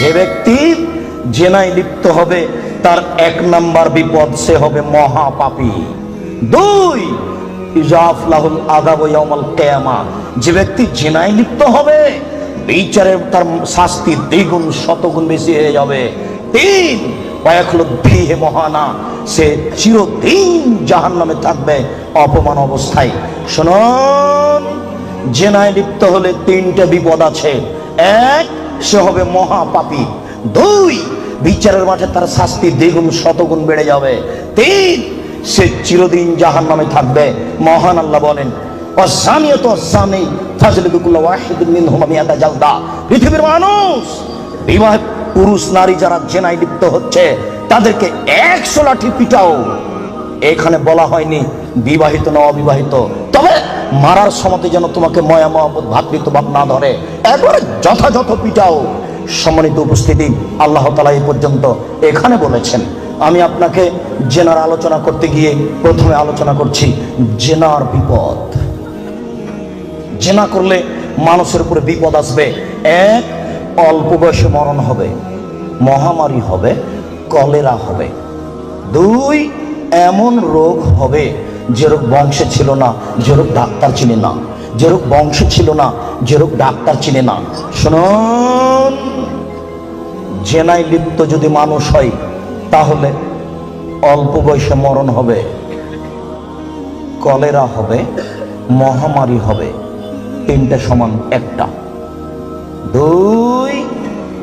যে ব্যক্তি জেনায় লিপ্ত হবে, তার এক নাম্বার বিপদ সে হবে মহাপাপী। দুই ইজাফলাহুল কিয়ামা। যে ব্যক্তি জেনায় লিপ্ত হবে, বিচারের তার শাস্তি দ্বিগুণ, শতগুণ বেশি হয়ে যাবে। তিন ফিহে মহানা। সে চিরদিন জাহান্নামে থাকবে অপমান অবস্থায়। শুনুন। জেনায় লিপ্ত হলে তিনটে বিপদ আছে। এক, সে হবে মহাপাপী। দুই, বিচারের মাঠে তার শাস্তি দ্বিগুণ, শতগুণ বেড়ে যাবে। তিন, সে চিরদিন জাহান নামে থাকবে। মহান আল্লাহ বলেন জালদা। পৃথিবীর মানুষ বিবাহ পুরুষ, নারী যারা জেনায় লিপ্ত হচ্ছে, তাদেরকে একশো লাঠি পিটাও। এখানে বলা হয়নি বিবাহিত না অবিবাহিত। তবে মারার সময় যেন তোমাকে ময়া মহব্বত, ভাতৃত্ব ভাব না ধরে। একবারে যথাযথ পিটাও। সম্মানিত উপস্থিতি, আল্লাহ তালা এই পর্যন্ত এখানে বলেছেন। আমি আপনাকে জেনার আলোচনা করতে গিয়ে প্রথমে আলোচনা করছি, জেনার বিপদ। জেনা করলে মানুষের উপরে বিপদ আসবে। এক, অল্প বয়সে মরণ হবে, মহামারী হবে, কলেরা হবে। দুই, এমন রোগ হবে যে রোগ বংশে ছিল না যে রোগ ডাক্তার চিনে না যে রোগ বংশে ছিল না যে রোগ ডাক্তার চিনে না। শুনুন জেনায় লিপ্ত যদি মানুষ হয়, তাহলে অল্প বয়সে মরণ হবে, কলেরা হবে, মহামারী হবে, তিনটে সমান একটা। দুই,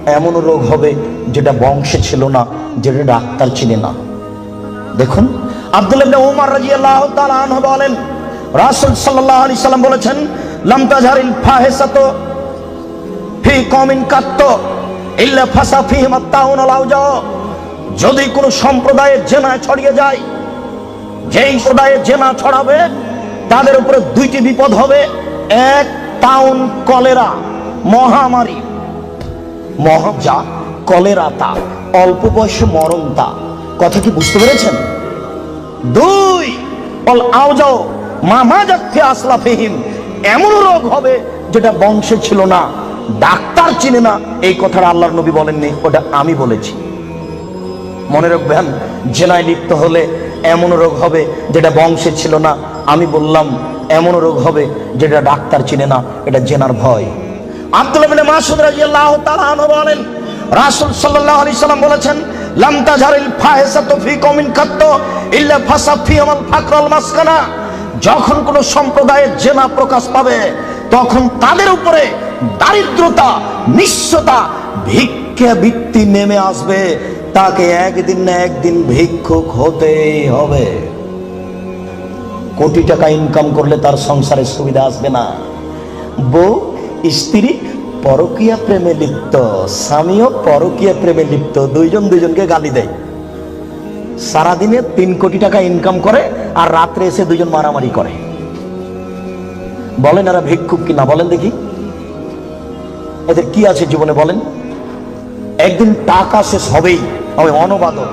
এমন রোগ হবে যেটা বংশে ছিল না, যেটা ডাক্তার চিনে না। দেখুন। আব্দুল ওমর রাদিয়াল্লাহু তাআলা আনহু বলেন সাল্লাম বলেছেন, লাম তাজহারিল ফাহিসাতু ফি কাত্ত ইল্লা ফাসা আওজা। যদি কোনো সম্প্রদায়ের জেনা ছড়িয়ে যায়, যেই সম্প্রদায়ে জেনা ছড়াবে, তাদের উপরে দুইটি বিপদ হবে। এক, তাউন কলেরা, মহামারী। মহাজা কলেরা তা, অল্প বয়সে মরণ তা। কথা কি বুঝতে পেরেছেন? দুই অল আওজাও মামা যাচ্ছে এমন রোগ হবে যেটা বংশে ছিল না। ডাক্তার চিনে না। এই কথাটা আল্লাহর নবী বলেননি, ওটা আমি বলেছি। মনে রাখবেন, জেনায় লিপ্ত হলে এমন রোগ হবে যেটা বংশে ছিল না। আমি বললাম এমন রোগ হবে যেটা ডাক্তার চিনে না, এটা জেনার ভয়। আব্দুল্লাহ বিন মাসুদ রাদিয়াল্লাহু তাআলা বলেন, রাসূল সাল্লাল্লাহু আলাইহি সাল্লাম বলেছেন লাম তাজহারিল ফাহিসাতু ফি কওমিন কাত্ত ইল্লা ফাসা ফিহিমাল ফাকরাল মাসকানা। যখন কোন সম্প্রদায়ের জেনা প্রকাশ পাবে, তখন তাদের উপরে দারিদ্রতা, নিঃস্বতা, ভিক্ষা বৃত্তি নেমে আসবে। তাকে একদিন না একদিন ভিক্ষুক হতেই হবে। কোটি টাকা ইনকাম করলে তার সংসারে সুবিধা আসবে না। বউ, স্ত্রী পরকীয়া প্রেমে লিপ্ত, স্বামীও পরকীয়া প্রেমে লিপ্ত, দুইজন দুইজনকে গালি দেয়। সারাদিনে তিন কোটি টাকা ইনকাম করে আর রাত্রে এসে দুজন মারামারি করে। বলেন এরা ভিক্ষুক কিনা বলেন দেখি। এদের কি আছে জীবনে বলেন? একদিন টাকা শেষ হবেই আমি অনবাদক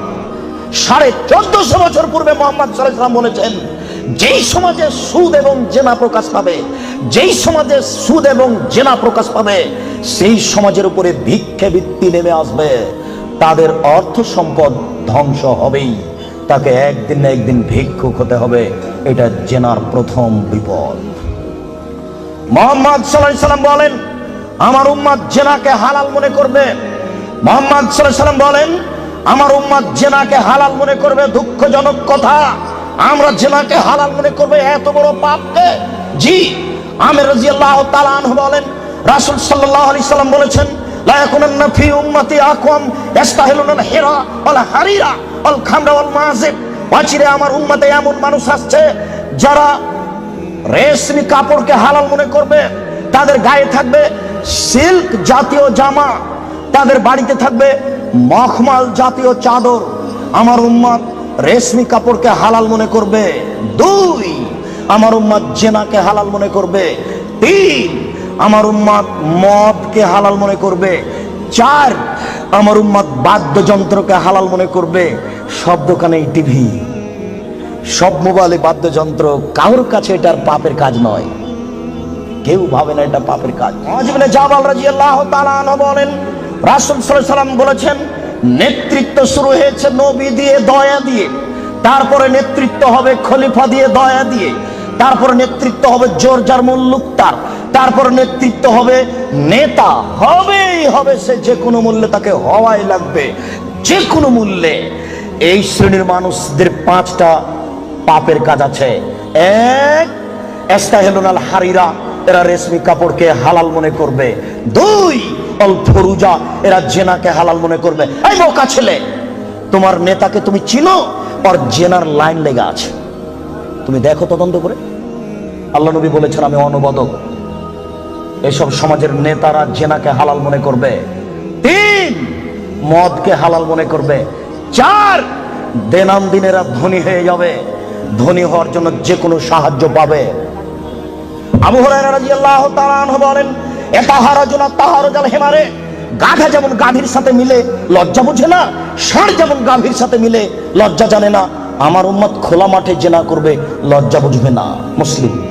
সাড়ে চোদ্দশো বছর পূর্বে মোহাম্মদ সাল্লাম বলেছেন যেই সমাজে সুদ এবং জেনা প্রকাশ পাবে, যেই সমাজে সুদ এবং জেনা প্রকাশ পাবে, সেই সমাজের উপরে ভিক্ষে বৃত্তি নেমে আসবে। তাদের অর্থ সম্পদ ধ্বংস হবেই। তাকে একদিন না একদিন ভিক্ষুক হতে হবে। এটা জেনার প্রথম বিপদ। মোহাম্মদ সাল্লাম বলেন, আমার উম্মাদ জেনাকে হালাল মনে করবে। মোহাম্মদ সাল্লাম বলেন, আমার উম্মাদ জেনাকে হালাল মনে করবে, দুঃখজনক কথা। আমরা জেলাকে হালাল মনে করবে, এত বড় পাপকে? জি, আমির রাদিয়াল্লাহু তাআলা আনহু বলেন, রাসূল সাল্লাল্লাহু আলাইহি সাল্লাম বলেছেন, লা ইয়াকুনান্না ফি উম্মতি আকওয়াম ইস্তাহিলুনা হিরা ওয়াল হারিরা ওয়াল খামরা ওয়াল মাযিব বাচিরে, আমার উম্মতে এমন মানুষ আসছে, যারা রেশমি কাপড়কে হালাল মনে করবে, তাদের গায়ে থাকবে সিল্ক জাতীয় জামা, তাদের বাড়িতে থাকবে মখমাল জাতীয় চাদর। আমার উম্মাদ রেশমি কাপড়কে হালাল মনে করবে দুই, আমার উম্মাদ জেনাকে হালাল মনে করবে তিন, আমার উম্মাদ মদকে হালাল মনে করবে চার, আমার উম্মাদ বাদ্যযন্ত্রকে হালাল মনে করবে সব দোকানেই টিভি। সব মোবাইলে বাদ্যযন্ত্র, কারোর কাছে এটার পাপের কাজ নয়। কেউ ভাবে না এটা পাপের কাজ। মহাজিবনে জাবাল তাআলা আনহু বলেন, রাসূল সাল্লাম বলেছেন নেতৃত্ব শুরু হয়েছে নবী দিয়ে, দয়া দিয়ে। তারপরে নেতৃত্ব হবে খলিফা দিয়ে, দয়া দিয়ে। তারপরে নেতৃত্ব হবে জোর যার মুল্লুক তার তারপর নেতৃত্ব হবে নেতা। হবেই হবে সে, যে কোনো মূল্যে তাকে হওয়াই লাগবে। যে কোনো মূল্যে। এই শ্রেণির মানুষদের পাঁচটা পাপের কাজ আছে। এক, এস্তাহেলুনাল হারিরা। এরা রেশমি কাপড়কে হালাল মনে করবে। দুই অল ফরুজা, এরা জেনাকে হালাল মনে করবে। এই বোকা ছেলে, তোমার নেতাকে তুমি চিনো? আর জেনার লাইন লেগে আছে। তুমি দেখো তদন্ত করে। আল্লাহ নবী বলেছেন, আমি অনুবাদক। এসব সমাজের নেতারা জেনাকে হালাল মনে করবে। তিন, মদকে হালাল মনে করবে। চার দেনাম দিনেরা ধনী হয়ে যাবে। ধনী হওয়ার জন্য যে কোনো সাহায্য পাবে। আবু হুরায়রা রাদিয়াল্লাহু তাআলা বলেন গাধা যেমন গাভীর সাথে মিলে, লজ্জা বুঝে না? ষাঁড় যেমন গাভীর সাথে মিলে, লজ্জা জানে না? আমার উম্মত খোলা মাঠে জেনা করবে, লজ্জা বুঝবে না। মুসলিম,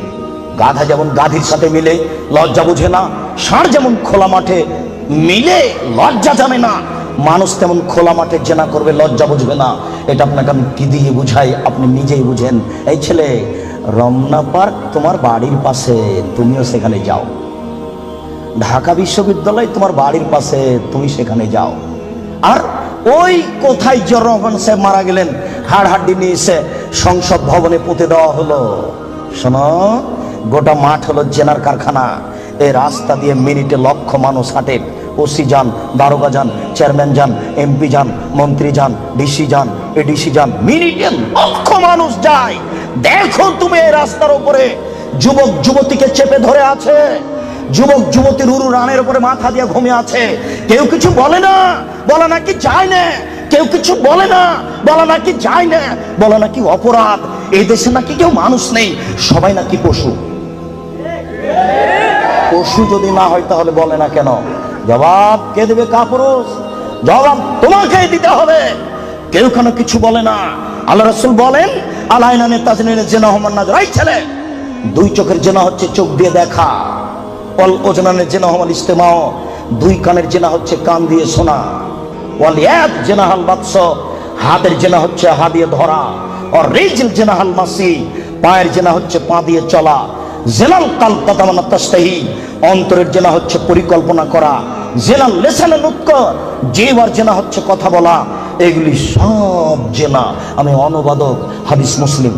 গাধা যেমন গাধীর সাথে মিলে, লজ্জা বুঝে না? ষাঁড় যেমন খোলা মাঠে মিলে, লজ্জা জানে না? মানুষ তেমন খোলা মাঠে জেনা করবে, লজ্জা বুঝবে না? এটা আপনাকে আমি কি দিয়ে বুঝাই? আপনি নিজেই বুঝেন। এই ছেলে, রমনা পার্ক তোমার বাড়ির পাশে, তুমিও সেখানে যাও। ঢাকা বিশ্ববিদ্যালয় তোমার বাড়ির পাশে, তুমি সেখানে যাও। আর ওই কোথায় জনগণ সাহেব মারা গেলেন হাড় হাড্ডি নিয়ে এসে সংসদ ভবনে পুঁতে দেওয়া হলো। শোনো, গোটা মাঠ হলো জেনার কারখানা। এই রাস্তা দিয়ে মিনিটে লক্ষ মানুষ হাঁটে। ওসি যান, দারোগা যান, চেয়ারম্যান যান, এমপি যান, মন্ত্রী যান, ডিসি যান, এডিসি যান, মিনিটে লক্ষ মানুষ যায়। দেখো তুমি এই রাস্তার উপরে। যুবক, যুবতীকে চেপে ধরে আছে। যুবক যুবতীর উরু রানের উপরে মাথা দিয়ে ঘুমিয়ে আছে। কেউ কিছু বলে না, বলে নাকি যায় না। কেউ কিছু বলে না, বলে নাকি যায় না। বলে নাকি অপরাধ। এই দেশে নাকি কেউ মানুষ নেই, সবাই নাকি পশু। পশু যদি না হয় তাহলে বলে না কেন? জবাব কে দেবে কাপুরুষ? জবাব তোমাকেই দিতে হবে। কেউ কেন কিছু বলে না। আল্লাহ রসুল বলেন আলাইনানে তাজনিনে জেনা হমান না ছেলে। দুই চোখের জেনা হচ্ছে চোখ দিয়ে দেখা। অল ওজনানের জেনা হমান ইস্তেমাও দুই কানের জেনা হচ্ছে কান দিয়ে শোনা, ওয়াল এক জেনা হাল বাৎস হাতের জেনা হচ্ছে হা দিয়ে ধরা আর রেজিল জেনা হাল মাসি, পায়ের জেনা হচ্ছে পা দিয়ে চলা জেলাল কাল তাতামানা তাস্তাহি, অন্তরের জেনা হচ্ছে পরিকল্পনা করা জেলাল লেসানে নুৎক জিহ্বার জেনা হচ্ছে কথা বলা, এগুলি সব জেনা। আমি অনুবাদক হাদিস মুসলিম।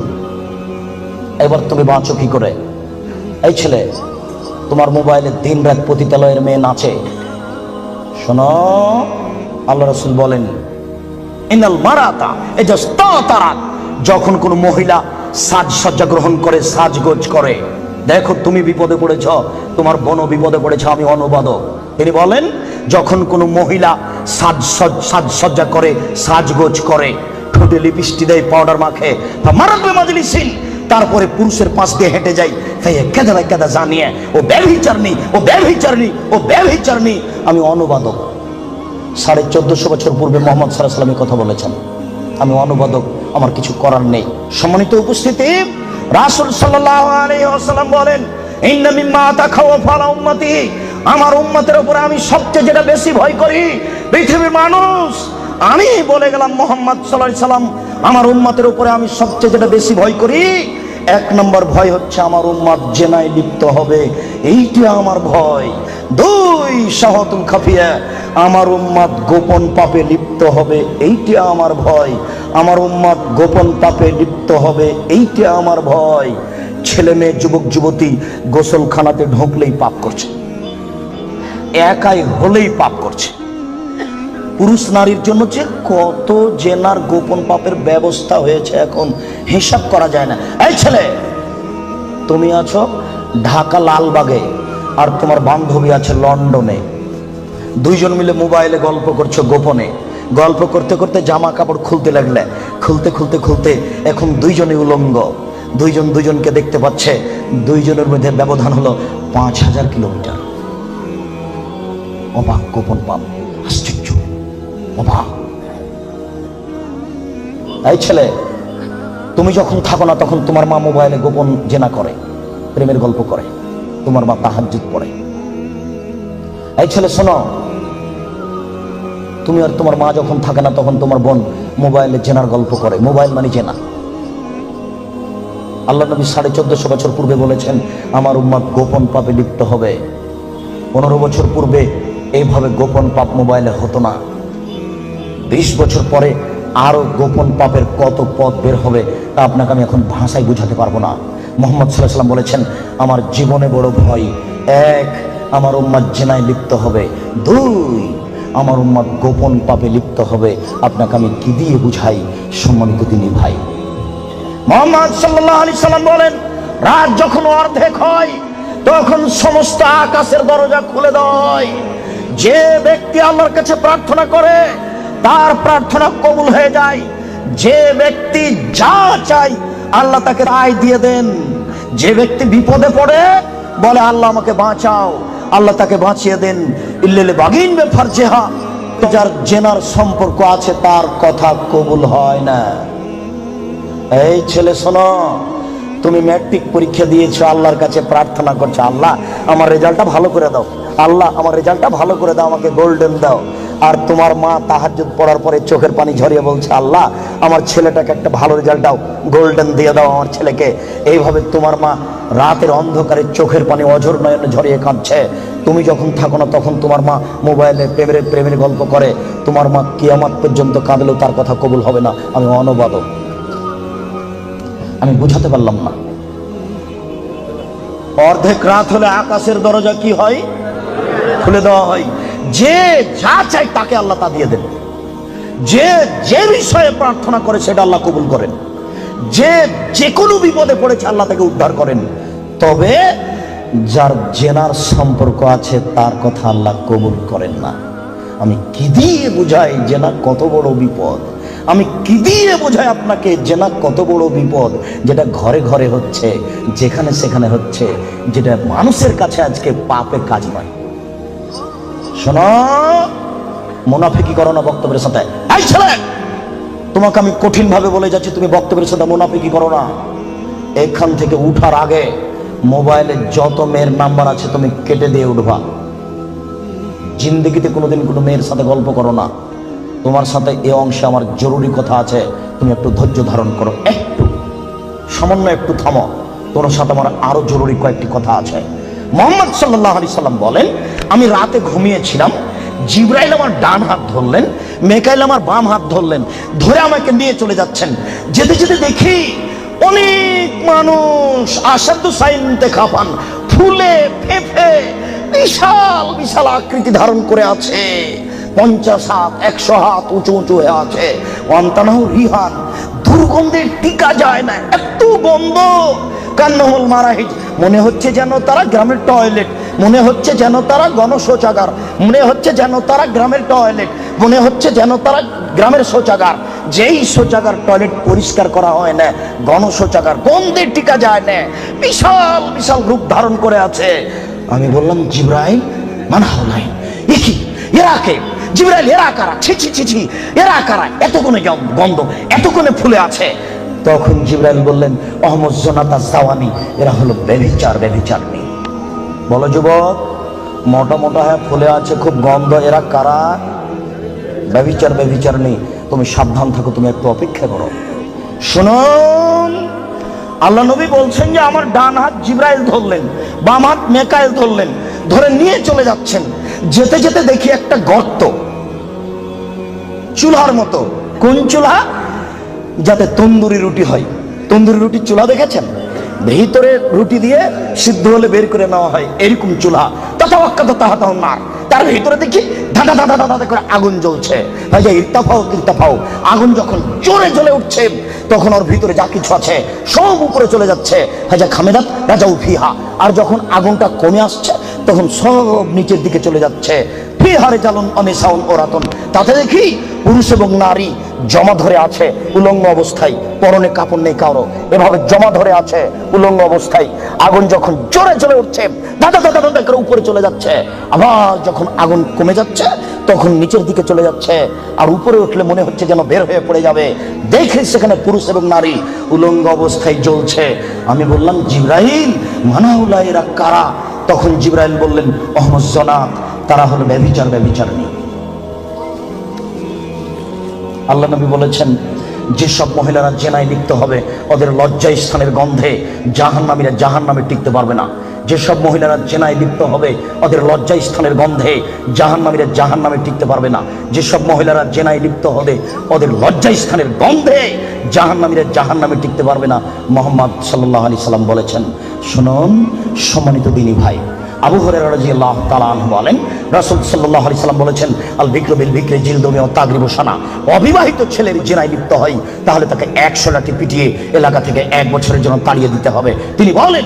এবার তুমি বাঁচো কি করে? এই ছেলে তোমার মোবাইলে দিন রাত পতিতালয়ের মেয়ে নাচে। শোনো, আল্লাহ রসুল বলেন, ইনাল মারাতা তারাত যখন কোনো মহিলা সাজসজ্জা গ্রহণ করে, সাজগোজ করে, দেখো তুমি বিপদে পড়েছ, তোমার বোনও বিপদে পড়েছ, আমি অনুবাদক। তিনি বলেন, যখন কোনো মহিলা সাজ সাজসজ্জা করে, সাজগোজ করে, ঠোঁটে লিপস্টি দেয়, পাউডার মাখে, তা মারাত্মক মাজলিসিন তারপরে পুরুষের পাশ দিয়ে হেঁটে যাই। তাই কেদা জানিয়ে, ও ব্যভিচারনি ও ব্যভিচারনি ও ব্যভিচারনি আমি অনুবাদক। সাড়ে চোদ্দশো বছর পূর্বে মোহাম্মদ সাল্লামের কথা বলেছেন। আমি অনুবাদক, আমার কিছু করার নেই। সম্মানিত উপস্থিতি, রাসুল সাল্লাম বলেন আমার উম্মতের উপরে আমি সবচেয়ে যেটা বেশি ভয় করি, পৃথিবীর মানুষ। আমি বলে গেলাম মোহাম্মদ সাল্লাহ সাল্লাম আমার উম্মতের উপরে আমি সবচেয়ে যেটা বেশি ভয় করি, এক নম্বর ভয় হচ্ছে আমার উম্মাদ জেনায় লিপ্ত হবে। এইটি আমার ভয়। দুই শাহতুল খাফিয়া, আমার উম্মাদ গোপন পাপে লিপ্ত হবে, এইটি আমার ভয়। আমার উম্মাদ গোপন পাপে লিপ্ত হবে, এইটি আমার ভয়। ছেলে মেয়ে, যুবক, যুবতী গোসলখানাতে ঢুকলেই পাপ করছে। একাই হলেই পাপ করছে। পুরুষ নারীর জন্য যে কত জেনার গোপন পাপের ব্যবস্থা হয়েছে এখন, হিসাব করা যায় না। এই ছেলে, তুমি আছো ঢাকা লালবাগে আর তোমার বান্ধবী আছে লন্ডনে। দুইজন মিলে মোবাইলে গল্প করছ গোপনে। গল্প করতে করতে জামা কাপড় খুলতে লাগলে। খুলতে খুলতে খুলতে এখন দুইজনে উলঙ্গ। দুইজন দুইজনকে দেখতে পাচ্ছে। দুইজনের মধ্যে ব্যবধান হলো পাঁচ হাজার কিলোমিটার। অবাক গোপন পাপ। অবাক এই ছেলে, তুমি যখন থাকো না, তখন তোমার মা মোবাইলে গোপন জেনা করে, প্রেমের গল্প করে, তোমার মা তাহাজ্জুদ পড়ে। এই ছেলে, শোনো, তুমি আর তোমার মা যখন থাকে না, তখন তোমার বোন মোবাইলে জেনার গল্প করে, মোবাইল মানে জেনা। আল্লাহ নবী সাড়ে চোদ্দশো বছর পূর্বে বলেছেন, আমার উম্মাদ গোপন পাপে লিপ্ত হবে। পনেরো বছর পূর্বে এইভাবে গোপন পাপ মোবাইলে হতো না। বিশ বছর পরে আরও গোপন পাপের কত পথ বের হবে তা আপনাকে আমি এখন ভাষায় বুঝাতে পারব না। মোহাম্মদ সাল্লাহ সাল্লাম বলেছেন, আমার জীবনে বড় ভয়। এক, আমার উম্মাদ জেনায় লিপ্ত হবে। দুই, আমার উম্মাদ গোপন পাপে লিপ্ত হবে। আপনাকে আমি কি দিয়ে বুঝাই? সম্মানিত তিনি ভাই। মোহাম্মদ সাল্লাহ আলি সাল্লাম বলেন, রাত যখন অর্ধেক হয়, তখন সমস্ত আকাশের দরজা খুলে দেয়। যে ব্যক্তি আল্লাহর কাছে প্রার্থনা করে তার প্রার্থনা কবুল হয়ে যায়। যে ব্যক্তি যা চাই আল্লাহ তাকে রায় দিয়ে দেন। যে ব্যক্তি বিপদে পড়ে, বলে, আল্লাহ আমাকে বাঁচাও। আল্লাহ তাকে বাঁচিয়ে দেন। ইল্লেলে বাগিন বেফার জেহা যার জেনার সম্পর্ক আছে, তার কথা কবুল হয় না। এই ছেলে, শোনো, তুমি ম্যাট্রিক পরীক্ষা দিয়েছ, আল্লাহর কাছে প্রার্থনা করছ, আল্লাহ, আমার রেজাল্টটা ভালো করে দাও। আল্লাহ, আমার রেজাল্টটা ভালো করে দাও, আমাকে গোল্ডেন দাও। আর তোমার মা তাহাজ্জুদ পড়ার পরে চোখের পানি ঝরিয়ে বলছে, আল্লাহ, আমার ছেলেটাকে একটা ভালো রেজাল্ট দাও গোল্ডেন দিয়ে দাও আমার ছেলেকে। এইভাবে তোমার মা রাতের অন্ধকারে চোখের পানি অঝর নয়নে ঝরিয়ে কাঁদছে। তুমি যখন থাকো না, তখন তোমার মা মোবাইলে প্রেমের প্রেমের গল্প করে। তোমার মা কিয়ামাত পর্যন্ত কাঁদলেও তার কথা কবুল হবে না। আমি অনবাদক আমি বুঝাতে পারলাম না। অর্ধেক রাত হলে আকাশের দরজা কি হয়? খুলে দেওয়া হয়। যে যা চাই তাকে আল্লাহ তা দিয়ে দেন। যে যে বিষয়ে প্রার্থনা করে সেটা আল্লাহ কবুল করেন। যে যে কোনো বিপদে পড়েছে আল্লাহ তাকে উদ্ধার করেন। তবে যার জেনার সম্পর্ক আছে তার কথা আল্লাহ কবুল করেন না। আমি কি দিয়ে বুঝাই জেনা কত বড় বিপদ? আমি কি দিয়ে বোঝাই আপনাকে জেনা কত বড় বিপদ? যেটা ঘরে ঘরে হচ্ছে, যেখানে সেখানে হচ্ছে, যেটা মানুষের কাছে আজকে পাপে কাজ নয়। শোনো মুনাফিকি করো না বক্তব্যের সাথে। এই ছেলে, তোমাকে আমি কঠিন ভাবে বলে যাচ্ছি, তুমি বক্তব্যের সাথে মুনাফিকি করো না। এখান থেকে উঠার আগে মোবাইলে যত মেয়ের নাম্বার আছে, তুমি কেটে দিয়ে উঠবা। জিন্দগিতে কোনোদিন কোনো মেয়ের সাথে গল্প করো না। তোমার সাথে এ অংশে আমার জরুরি কথা আছে, তুমি একটু ধৈর্য ধারণ করো। একটু, সামান্য একটু থামো। তোমার সাথে আমার আরও জরুরি কয়েকটি কথা আছে। মোহাম্মদ সাল্লাহ আলি সাল্লাম বলেন, আমি রাতে ঘুমিয়েছিলাম, জিব্রাইল আমার ডান হাত ধরলেন, মেকাইল আমার বাম হাত ধরলেন, ধরে আমাকে নিয়ে চলে যাচ্ছেন। যেতে যেতে দেখি অনেক মানুষ আসাদু সাইনতে খাপান ফুলে ফেফে বিশাল বিশাল আকৃতি ধারণ করে আছে। পঞ্চাশ হাত, একশো হাত উঁচু উঁচু হয়ে আছে। অন্তানাহ রিহান, দুর্গন্ধের টিকা যায় না, এত গন্ধ। কান্নহল মারাহিজ মনে হচ্ছে যেন তারা গ্রামের টয়লেট, মনে হচ্ছে যেন তারা গণশৌচাগার, মনে হচ্ছে যেন তারা গ্রামের টয়লেট, মনে হচ্ছে যেন তারা গ্রামের শৌচাগার। যেই শৌচাগার টয়লেট পরিষ্কার করা হয় না, গণশৌচাগার গন্ধের টিকা যায় না। বিশাল বিশাল রূপ ধারণ করে আছে। আমি বললাম, জিব্রাইল মানা হলাই কি এরা কে? জিব্রাইল, এরা কারা? ছি ছি ছি ছি, এরা কারা? এত কোনে গন্ধ এত কোনে ফুলে আছে। তখন জিব্রাইল বললেন, অহমদ জোনাতা সাওয়ানি, এরা হলো বেবিচার বেবিচারনি বলো যুবক, মোটা মোটা হ্যাঁ ফুলে আছে, খুব গন্ধ, এরা কারা? বেবিচার বেবিচারনি তুমি সাবধান থাকো, তুমি একটু অপেক্ষা করো। শুনুন, আল্লাহ নবী বলছেন যে, আমার ডান হাত জিব্রাইল ধরলেন, বাম হাত মেকাইল ধরলেন, ধরে নিয়ে চলে যাচ্ছেন। যেতে যেতে দেখি একটা গর্ত, চুলার মতো। কোন চুলা? যাতে তন্দুরি রুটি হয়। তন্দুরি রুটির চুলা দেখেছেন? ভিতরে রুটি দিয়ে সিদ্ধ হলে বের করে নেওয়া হয়, এরকম চুলা। তথা অক্কাত তাহা নার। তার ভিতরে দেখি ধাঁধা ধাঁধা ধাঁধা করে আগুন জ্বলছে। ভাইজা ইর্তাফাও ইর্তাফাও আগুন যখন জোরে জ্বলে উঠছে, তখন ওর ভিতরে যা কিছু আছে সব উপরে চলে যাচ্ছে। হাজা খামেদাত রাজা ফিহা। আর যখন আগুনটা কমে আসছে তখন সব নিচের দিকে চলে যাচ্ছে। ফিহারে জ্বালন অমেসাউন ওরাতন। তাতে দেখি পুরুষ এবং নারী জমা ধরে আছে উলঙ্গ অবস্থায়, পরনে কাপড় নেই কারও। এভাবে জমা ধরে আছে উলঙ্গ অবস্থায়। আগুন যখন জোরে চলে উঠছে দাদা দাদা দাদা করে উপরে চলে যাচ্ছে। আবার যখন আগুন কমে যাচ্ছে, তখন নিচের দিকে চলে যাচ্ছে। আর উপরে উঠলে মনে হচ্ছে যেন বের হয়ে পড়ে যাবে। দেখে সেখানে পুরুষ এবং নারী উলঙ্গ অবস্থায় জ্বলছে। আমি বললাম জিব্রাহিম মানাউলা এরা কারা? তখন জিব্রাইল বললেন মোহাম্মদ সোনাক, তারা হলো ব্যবিচার নেই। আল্লাহ নবী বলেছেন, যেসব মহিলারা জেনায় লিখতে হবে, ওদের লজ্জা স্থানের গন্ধে জাহান নামীরা জাহান নামে টিকতে পারবে না। যেসব মহিলারা জেনায় লিপ্ত হবে, ওদের লজ্জা স্থানের গন্ধে জাহান্নামীরা জাহান্নামে টিকতে পারবে না। যেসব মহিলারা জেনায় লিপ্ত হবে, ওদের লজ্জা স্থানের গন্ধে জাহান্নামীরা জাহান্নামে টিকতে পারবে না। মোহাম্মদ সাল্লাহ আলি সাল্লাম বলেছেন, শুনুন, সম্মানিত দিনী ভাই, আবু হরেরা রাদিয়াল্লাহু তাআলা আনহু বলেন, রাসূল সাল্লাল্লাহু আলাইহি সাল্লাম বলেছেন আল বিক্র বিল বিক্রি জিলদমি ও তাগরিবু সানা। অবিবাহিত ছেলের জেনায় লিপ্ত হয় তাহলে তাকে 100 লাঠি পিটিয়ে এলাকা থেকে এক বছরের জন্য তাড়িয়ে দিতে হবে। তিনি বলেন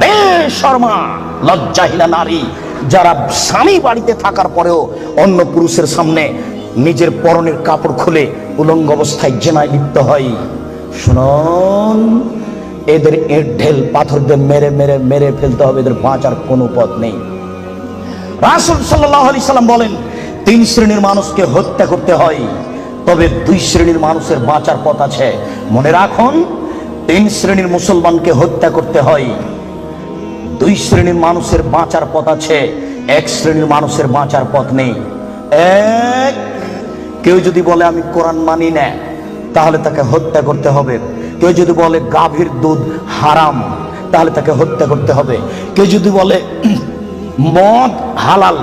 বেশর্মা, লজ্জাহীনা নারী, যারা স্বামী বাড়িতে থাকার পরেও অন্য পুরুষের সামনে নিজের পরনের কাপড় খুলে উলঙ্গ অবস্থায় জেনায় লিপ্ত হয়। শুনুন, এদের এর ঢেল, পাথর দিয়ে মেরে মেরে মেরে ফেলতে হবে, এদের বাঁচার কোনো পথ নেই। রাসুল সাল্লাহ আলি সাল্লাম বলেন, তিন শ্রেণির মানুষকে হত্যা করতে হয়, তবে দুই শ্রেণির মানুষের বাঁচার পথ আছে। মনে রাখুন তিন শ্রেণির মুসলমানকে হত্যা করতে হয়। দুই শ্রেণির মানুষের বাঁচার পথ আছে, এক শ্রেণির মানুষের বাঁচার পথ নেই। এক, কেউ যদি বলে, আমি কোরআন মানি না, তাহলে তাকে হত্যা করতে হবে। কেউ যদি বলে, গাভীর দুধ হারাম, তাহলে তাকে হত্যা করতে হবে। কেউ যদি বলে, মদ হালাল,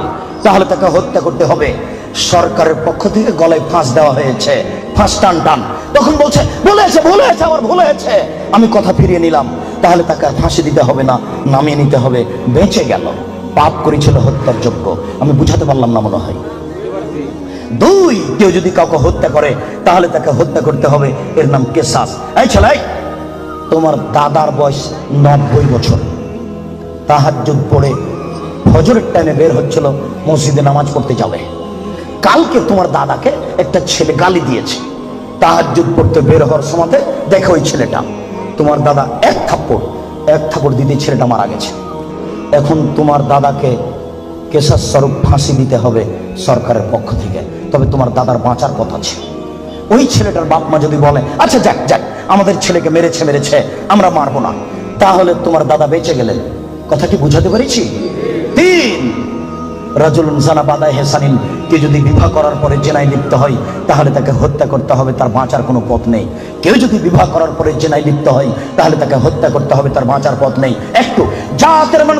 তাহলে তাকে হত্যা করতে হবে। সরকারের পক্ষ থেকে গলায় ফাঁস দেওয়া হয়েছে। ফাঁস টান টান। তখন বলছে বলেছে বলেছে আমার ভুল হয়েছে। আমি কথা ফিরিয়ে নিলাম। তাহলে তাকে আর ফাঁসি দিতে হবে না, নামিয়ে নিতে হবে। বেঁচে গেল। পাপ করেছিল হত্যার যোগ্য। আমি বুঝাতে পারলাম না মনে হয়। দুই, কেউ যদি কাউকে হত্যা করে, তাহলে তাকে হত্যা করতে হবে। এর নাম কেসাস। এই ছেলে তোমার দাদার বয়স নব্বই বছর। তাহাজ্জুদ পড়ে ফজরের টাইমে বের হচ্ছিল। মসজিদে নামাজ পড়তে যাবে। কালকে তোমার দাদাকে একটা ছেলে গালি দিয়েছে। তাহাজ্জুদ পড়তে বের হওয়ার সময় দেখো ওই ছেলেটা। তোমার দাদা এক থাপ্পড় এক থাপ্পড় দিতে ছেলেটা মারা গেছে। এখন তোমার দাদাকে কেশার স্বরূপ ফাঁসি দিতে হবে সরকারের পক্ষ থেকে। তবে তোমার দাদার বাঁচার কথা ছিল। ওই ছেলেটার বাপ মা যদি বলে আচ্ছা যাক যাক, আমাদের ছেলেকে মেরেছে মেরেছে, আমরা মারবো না। তাহলে তোমার দাদা বেঁচে গেলেন। কথা কি বুঝাতে পেরেছি? তিন। রাজুলুন জানা বাদায় হেসানিন কে যদি বিবাহ করার পরে জেনায় লিপ্ত হয়, তাহলে তাকে হত্যা করতে হবে, তার বাঁচার কোনো পথ নেই। কেউ যদি বিবাহ করার পরে জেনায় লিপ্ত হয়, তাহলে তাকে হত্যা করতে হবে, তার বাঁচার পথ নেই। একটু জাতের মানে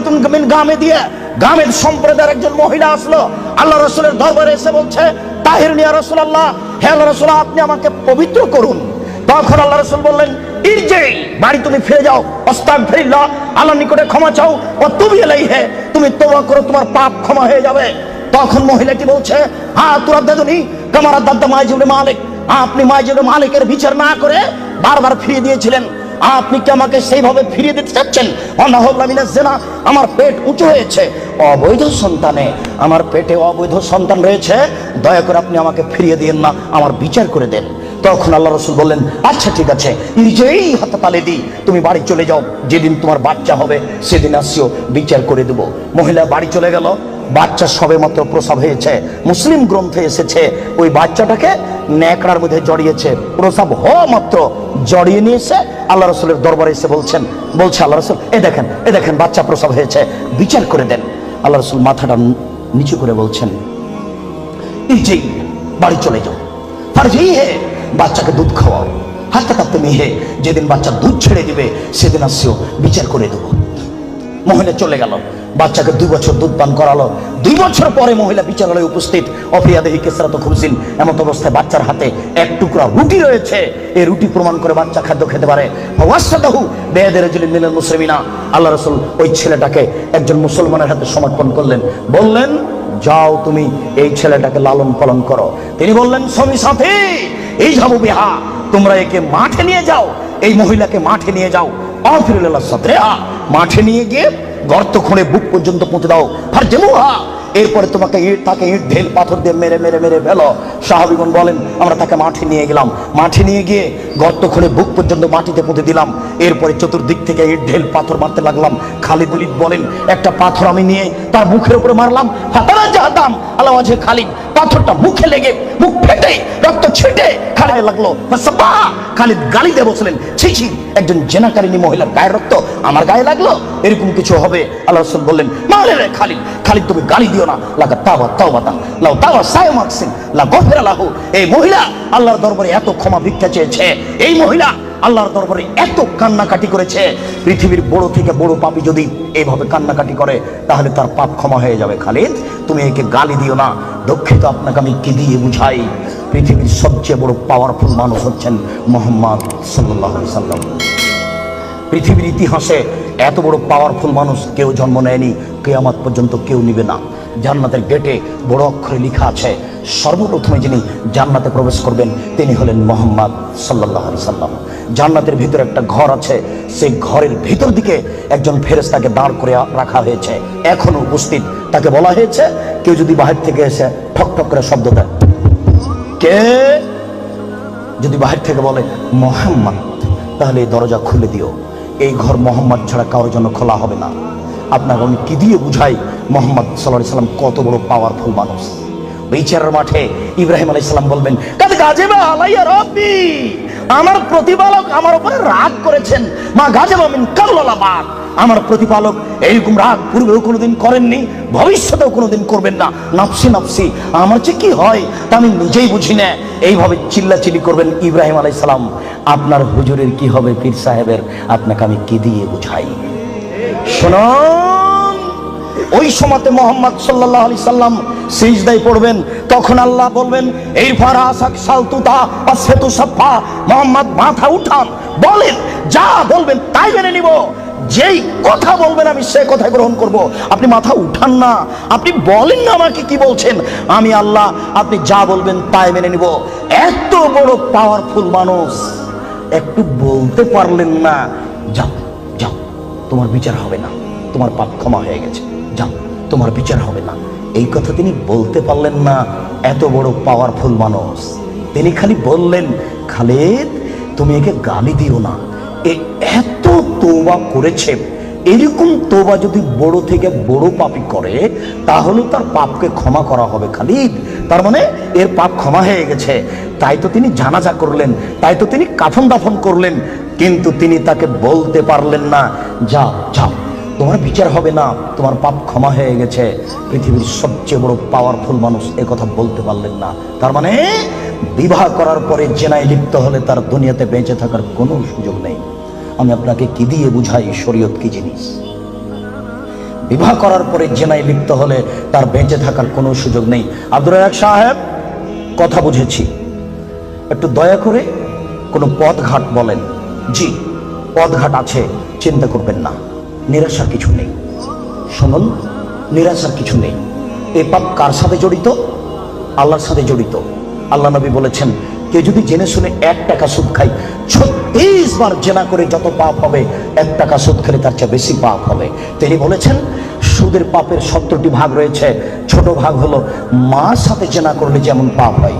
গামে দিয়ে গ্রামের সম্প্রদায়ের একজন মহিলা আসলো, আল্লাহ রসুলের দরবারে এসে বলছে, তাহির নিয়া রসুল আল্লাহ হে আল্লাহ রসুল, আপনি আমাকে পবিত্র করুন। তখন আল্লাহ রসুল বললেন, ইরজে, বাড়ি তুমি ফিরে যাও অস্তাক ফিরিল্লাহ আল্লাহ নিকটে ক্ষমা চাও ও তুমি এলাই হে তুমি তোমা করো, তোমার পাপ ক্ষমা হয়ে যাবে। তখন মহিলাটি বলছে হ্যাঁ তোরা দাদুনি কামার দাদা মাইজুল মালিক, আপনি মাইজুল মালিকের বিচার না করে বারবার ফিরিয়ে দিয়েছিলেন। আপনি কি আমাকে সেইভাবে ফিরিয়ে দিতে চাচ্ছেন? জেনা, আমার পেট উঁচু হয়েছে। অবৈধ সন্তানে, আমার পেটে অবৈধ সন্তান রয়েছে, দয়া করে আপনি আমাকে ফিরিয়ে দিন না, আমার বিচার করে দেন। তখন আল্লাহ রসুল বললেন আচ্ছা ঠিক আছে, নিজেই হাতে তালে দিই। তুমি বাড়ি চলে যাও, যেদিন তোমার বাচ্চা হবে, সেদিন আসিও, বিচার করে দেব। মহিলা বাড়ি চলে গেল, বাচ্চা সবে মাত্র প্রসব হয়েছে, মুসলিম গ্রন্থে এসেছে, ওই বাচ্চাটাকে ন্যাকড়ার মধ্যে জড়িয়েছে, প্রসব হওয়া মাত্র জড়িয়ে নিয়ে এসে আল্লাহ রসুলের দরবারে এসে বলছেন, বলছে আল্লাহ রসুল, এ দেখেন এ দেখেন, বাচ্চা প্রসব হয়েছে, বিচার করে দেন। আল্লাহ রসুল মাথাটা নিচু করে বলছেন জি বাড়ি চলে যাও, ফারজি হে বাচ্চাকে দুধ খাওয়াও। হাঁটতে কাঁপতে মেহে যেদিন বাচ্চা দুধ ছেড়ে দিবে, সেদিন আসিও বিচার করে দেবো। মহিলা চলে গেল। বাচ্চাকে দুই বছর দুধ পান করালো। দুই বছর পরে মহিলা বিচারালয়ে উপস্থিত। অফিয়াদেহি কেসরাত খুলছেন এমত অবস্থায় বাচ্চার হাতে এক টুকরা রুটি রয়েছে। এই রুটি প্রমাণ করে বাচ্চা খাদ্য খেতে পারে। ওয়াসাদাহু বেয়াদের জলি মিনাল মুসলিমিনা। আল্লাহ রসুল ওই ছেলেটাকে একজন মুসলমানের হাতে সমর্পণ করলেন। বললেন যাও তুমি এই ছেলেটাকে লালন পালন করো। তিনি বললেন, স্বামী সাথে, এই যাব বিহা। তোমরা একে মাঠে নিয়ে যাও। এই মহিলাকে মাঠে নিয়ে যাও। অফিরুল্লাহ সাথে মাঠে নিয়ে গিয়ে গর্ত খুঁড়ে বুক পর্যন্ত পৌঁছে দাও। আর যেমুহা এরপরে তোমাকে ইট, তাকে ইট, ঢেল, পাথর দিয়ে মেরে মেরে মেরে ফেলো। সাহাবিগুন বলেন, আমরা তাকে মাঠে নিয়ে গেলাম। মাঠে নিয়ে গিয়ে গর্ত খুঁড়ে বুক পর্যন্ত মাটিতে পুঁতে দিলাম। এরপরে চতুর্দিক থেকে ইট, ঢেল, পাথর মারতে লাগলাম। খালিদ উলিদ বলেন, একটা পাথর আমি নিয়ে তার মুখের উপরে মারলাম। ফাতারা জাহাতাম আল্লাহ আছে খালিদ। পাথরটা মুখে লেগে মুখ ফেটে, রক্ত ছিটে খালিদে লাগল! খালিদ গালি দিয়ে বসলেন, ছি ছি, একজন জেনাকারিনী মহিলার গায়ের রক্ত আমার গায়ে লাগল? এরকম কিছু হবে? আল্লাহ রসুল বললেন, মারে রে খালিদ খালিদ তুমি গালি দিও না। লাগা তাওয়া তাওবাতা লাও তাওয়া সায় মাকসিন লা গফির লাহু। এই মহিলা আল্লাহর দরবারে এত ক্ষমা ভিক্ষা চেয়েছে। এই মহিলা আল্লাহর দরবারে এত কান্নাকাটি করেছে। পৃথিবীর বড় থেকে বড় পাপী যদি এইভাবে কান্নাকাটি করে, তাহলে তার পাপ ক্ষমা হয়ে যাবে। খালিদ, তুমি একে গালি দিও না। দুঃখিত আপনাকে আমি কি দিয়ে বুঝাই? পৃথিবীর সবচেয়ে বড় পাওয়ারফুল মানুষ হচ্ছেন মোহাম্মদ সাল্লাহ সাল্লাম। পৃথিবীর ইতিহাসে এত বড় পাওয়ারফুল মানুষ কেউ জন্ম নেয়নি। কেয়ামাত পর্যন্ত কেউ নিবে না। জান্নাতের গেটে বড় অক্ষরে লেখা আছে, সর্বপ্রথমে যিনি জান্নাতে প্রবেশ করবেন, তিনি হলেন মোহাম্মদ সাল্লাহ সাল্লাম। জান্নাতের ভিতরে একটা ঘর আছে, সেই ঘরের ভিতর দিকে একজন ফেরেস্তাকে দাঁড় করে রাখা হয়েছে। এখনও উপস্থিত। তাকে বলা হয়েছে, কেউ যদি বাহির থেকে এসে ঠক ঠক করে শব্দ দেয়। কে? যদি বাহির থেকে বলে, মোহাম্মদ তাহলে এই দরজা খুলে দিও। এই ঘর মোহাম্মদ ছাড়া কারোর জন্য খোলা হবে না। আপনাকে আমি কি দিয়ে বুঝাই? মোহাম্মদ সাল্লাহ সাল্লাম কত বড় পাওয়ারফুল মানুষ। বিচারের মাঠে ইব্রাহিম আলাই সাল্লাম বলবেন আমার প্রতিপালক আমার উপরে রাগ করেছেন। মা গাজে মামিন কাল্লাবাদ আমার প্রতিপালক এইরকম রাগ পূর্বেও কোনোদিন করেননি, ভবিষ্যতেও কোনোদিন করবেন না। নাফসি নাফসি, আমার যে কি হয় তা আমি নিজেই বুঝি না। এইভাবে চিল্লাচিল্লি করবেন ইব্রাহিম আলাই সালাম। আপনার হুজুরের কি হবে পীর সাহেবের? আপনাকে আমি কি দিয়ে বুঝাই? শুনুন ওই সময়তে মোহাম্মদ সাল্লাহ আলি সাল্লাম সিজদাই পড়বেন, তখন আল্লাহ বলবেন, এই ফারা আসাক সালতুতা বা সেতু সাফা মোহাম্মদ মাথা উঠান, বলেন, যা বলবেন তাই মেনে নিব। যেই কথা বলবেন আমি সে কথা গ্রহণ করব। আপনি মাথা উঠান না, আপনি বলেন না আমাকে কি বলছেন। আমি আল্লাহ, আপনি যা বলবেন তাই মেনে নিব। এত বড় পাওয়ারফুল মানুষ, একটু বলতে পারলেন না, যাও যাও, তোমার বিচার হবে না, তোমার পাপ ক্ষমা হয়ে গেছে। যাও, তোমার বিচার হবে না। এই কথা তিনি বলতে পারলেন না, এত বড় পাওয়ারফুল মানুষ। তিনি খালি বললেন, খালেদ, তুমি একে গালি দিও না। এ এত তোবা করেছে। এরকম তোবা যদি বড় থেকে বড় পাপি করে, তাহলে তার পাপকে ক্ষমা করা হবে, খালিদ। তার মানে এর পাপ ক্ষমা হয়ে গেছে। তাই তো তিনি জানাজা করলেন, তাই তো তিনি কাফন দাফন করলেন। কিন্তু তিনি তাকে বলতে পারলেন না, যাও যাও। তোমার বিচার হবে না। তোমার পাপ ক্ষমা হয়ে গেছে। পৃথিবীর সবচেয়ে বড় পাওয়ারফুল মানুষ এ কথা বলতে পারলেন না। তার মানে বিবাহ করার পরে জেনায় লিপ্ত হলে তার দুনিয়াতে বেঁচে থাকার কোনো সুযোগ নেই। আমি আপনাকে কি দিয়ে বুঝাই শরীয়ত কি জিনিস? বিবাহ করার পরে জেনায় লিপ্ত হলে তার বেঁচে থাকার কোনো সুযোগ নেই। আব্দুর সাহেব, কথা বুঝেছি। একটু দয়া করে কোনো পথঘাট বলেন। জি, পথঘাট আছে, চিন্তা করবেন না। নিরাশার কিছু নেই। শুনুন নিরাশার কিছু নেই। এ পাপ কার সাথে জড়িত? আল্লাহর সাথে জড়িত। আল্লাহ নবী বলেছেন কেউ যদি জেনে শুনে এক টাকা সুদ খায়, ছত্রিশ বার জেনা করে যত পাপ হবে, এক টাকা সুদ খেলে তার চেয়ে বেশি পাপ হবে। তিনি বলেছেন, সুদের পাপের সত্তরটি ভাগ রয়েছে। ছোট ভাগ হলো মার সাথে জেনা করলে যেমন পাপ হয়।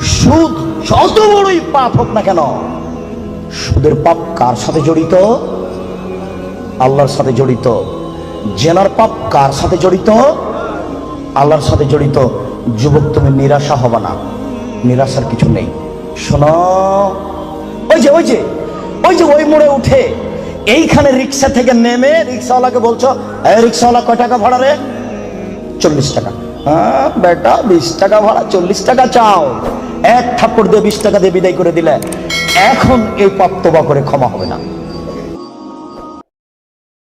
সুদ যত বড়ই পাপ হোক না কেন, সুদের পাপ কার সাথে জড়িত? আল্লাহর সাথে জড়িত। জেনার পাপ কার সাথে জড়িত? আল্লাহর সাথে জড়িত যুবক, তুমি নিরাশা হবে না। নিরাশার কিছু নেই। শোনো, ওই যে ওই যে ওই যে ওই মোড়ে উঠে এইখানে রিক্সা থেকে নেমে রিক্সাওয়ালাকে বলছো রিক্সাওয়ালা কয় টাকা ভাড়া রে? চল্লিশ টাকা। হ্যাঁ বেটা, বিশ টাকা ভাড়া, চল্লিশ টাকা চাও। এক ঠাকুর দিয়ে বিশ টাকা দিয়ে বিদায় করে দিলে। এখন এই পাপ তোবা করে ক্ষমা হবে না।